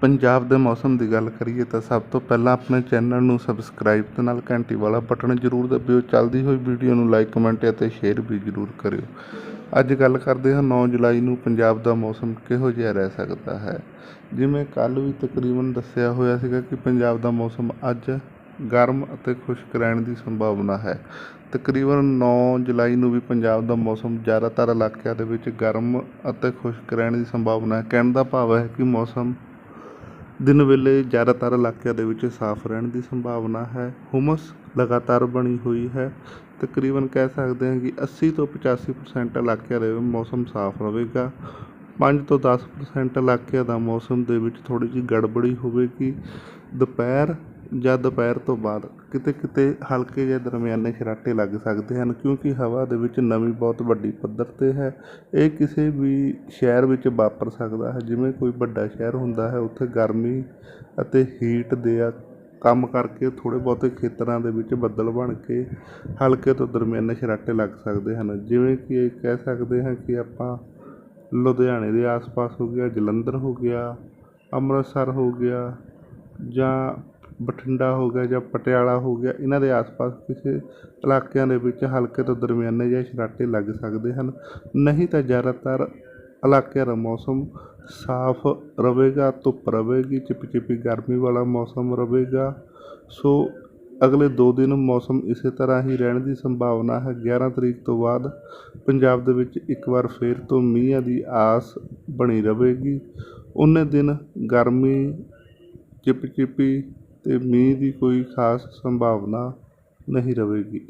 ਪੰਜਾਬ ਦੇ ਮੌਸਮ ਦੀ ਗੱਲ ਕਰੀਏ ਤਾਂ ਸਭ ਤੋਂ ਪਹਿਲਾਂ ਆਪਣੇ ਚੈਨਲ ਨੂੰ ਸਬਸਕ੍ਰਾਈਬ ਤੇ ਨਾਲ ਘੰਟੀ ਵਾਲਾ ਬਟਨ ਜ਼ਰੂਰ ਦਬਿਓ। ਚੱਲਦੀ ਹੋਈ ਵੀਡੀਓ ਨੂੰ ਲਾਈਕ, ਕਮੈਂਟ ਅਤੇ ਸ਼ੇਅਰ ਵੀ ਜ਼ਰੂਰ ਕਰਿਓ। ਅੱਜ ਗੱਲ ਕਰਦੇ ਹਾਂ 9 ਜੁਲਾਈ ਨੂੰ ਪੰਜਾਬ ਦਾ ਮੌਸਮ ਕਿਹੋ ਜਿਹਾ ਰਹਿ ਸਕਦਾ ਹੈ? ਜਿਵੇਂ ਕੱਲ ਵੀ ਤਕਰੀਬਨ ਦੱਸਿਆ ਹੋਇਆ ਸੀਗਾ ਕਿ ਪੰਜਾਬ ਦਾ ਮੌਸਮ ਅੱਜ ਗਰਮ ਅਤੇ ਖੁਸ਼ਕ ਰਹਿਣ ਦੀ ਸੰਭਾਵਨਾ ਹੈ। ਤਕਰੀਬਨ 9 ਜੁਲਾਈ ਨੂੰ ਵੀ ਪੰਜਾਬ ਦਾ ਮੌਸਮ ਜ਼ਿਆਦਾਤਰ ਇਲਾਕਿਆਂ ਦੇ ਵਿੱਚ ਗਰਮ ਅਤੇ ਖੁਸ਼ਕ ਰਹਿਣ ਦੀ ਸੰਭਾਵਨਾ ਹੈ। ਕਹਿਣ ਦਾ ਭਾਵ ਹੈ ਕਿ ਮੌਸਮ ਦਿਨ ਵੇਲੇ ਜ਼ਿਆਦਾਤਰ ਇਲਾਕਿਆਂ ਦੇ ਵਿੱਚ ਸਾਫ਼ ਰਹਿਣ ਦੀ ਸੰਭਾਵਨਾ ਹੈ। ਹੁਮਸ ਲਗਾਤਾਰ ਬਣੀ ਹੋਈ ਹੈ। ਤਕਰੀਬਨ ਕਹਿ ਸਕਦੇ ਹਾਂ ਕਿ 80 ਤੋਂ 85% ਇਲਾਕਿਆਂ ਦੇ ਮੌਸਮ ਸਾਫ਼ ਰਹੇਗਾ। 5 ਤੋਂ 10% ਇਲਾਕਿਆਂ ਦਾ ਮੌਸਮ ਦੇ ਵਿੱਚ ਥੋੜ੍ਹੀ ਜਿਹੀ ਗੜਬੜੀ ਹੋਵੇਗੀ। ਦੁਪਹਿਰ ਜਾਂ ਦੁਪਹਿਰ ਤੋਂ ਬਾਅਦ ਕਿਤੇ ਕਿਤੇ ਹਲਕੇ ਜਾਂ ਦਰਮਿਆਨੇ ਛਰਾਟੇ ਲੱਗ ਸਕਦੇ ਹਨ, ਕਿਉਂਕਿ ਹਵਾ ਦੇ ਵਿੱਚ ਨਮੀ ਬਹੁਤ ਵੱਡੀ ਪੱਧਰ 'ਤੇ ਹੈ। ਇਹ ਕਿਸੇ ਵੀ ਸ਼ਹਿਰ ਵਿੱਚ ਵਾਪਰ ਸਕਦਾ ਹੈ। ਜਿਵੇਂ ਕੋਈ ਵੱਡਾ ਸ਼ਹਿਰ ਹੁੰਦਾ ਹੈ, ਉੱਥੇ ਗਰਮੀ ਅਤੇ ਹੀਟ ਦੇ ਆ ਕੰਮ ਕਰਕੇ ਥੋੜ੍ਹੇ ਬਹੁਤੇ ਖੇਤਰਾਂ ਦੇ ਵਿੱਚ ਬੱਦਲ ਬਣ ਕੇ ਹਲਕੇ ਤੋਂ ਦਰਮਿਆਨੇ ਛਰਾਟੇ ਲੱਗ ਸਕਦੇ ਹਨ। ਜਿਵੇਂ ਕਿ ਇਹ ਕਹਿ ਸਕਦੇ ਹਾਂ ਕਿ ਆਪਾਂ ਲੁਧਿਆਣੇ ਦੇ ਆਸ-ਪਾਸ ਹੋ ਗਿਆ, ਜਲੰਧਰ ਹੋ ਗਿਆ, ਅੰਮ੍ਰਿਤਸਰ ਹੋ ਗਿਆ ਜਾਂ ਬਠਿੰਡਾ ਹੋ ਗਿਆ ਜਾਂ ਪਟਿਆਲਾ ਹੋ ਗਿਆ, ਇਹਨਾਂ ਦੇ ਆਸ-ਪਾਸ ਕਿਸੇ ਇਲਾਕਿਆਂ ਦੇ ਵਿੱਚ ਹਲਕੇ ਤੋਂ ਦਰਮਿਆਨੇ ਜਿਹੇ ਛਰਾਟੇ ਲੱਗ ਸਕਦੇ ਹਨ। ਨਹੀਂ ਤਾਂ ਜ਼ਿਆਦਾਤਰ ਇਲਾਕਿਆਂ ਦਾ ਮੌਸਮ ਸਾਫ਼ ਰਹੇਗਾ, ਧੁੱਪ ਰਹੇਗੀ, ਚਿਪਚਿਪੀ ਗਰਮੀ ਵਾਲਾ ਮੌਸਮ ਰਹੇਗਾ। ਸੋ ਅਗਲੇ 2 ਦਿਨ ਮੌਸਮ ਇਸੇ ਤਰ੍ਹਾਂ ਹੀ ਰਹਿਣ ਦੀ ਸੰਭਾਵਨਾ ਹੈ। 11 ਤਰੀਕ ਤੋਂ ਬਾਅਦ ਪੰਜਾਬ ਦੇ ਵਿੱਚ ਇੱਕ ਵਾਰ ਫਿਰ ਤੋਂ ਮੀਂਹਾਂ ਦੀ ਆਸ ਬਣੀ ਰਹੇਗੀ। ਉਨੇ ਦਿਨ ਗਰਮੀ, ਚਿਪਚਿਪੀ ਅਤੇ ਮੀਂਹ ਦੀ ਕੋਈ ਖਾਸ ਸੰਭਾਵਨਾ ਨਹੀਂ ਰਹੇਗੀ।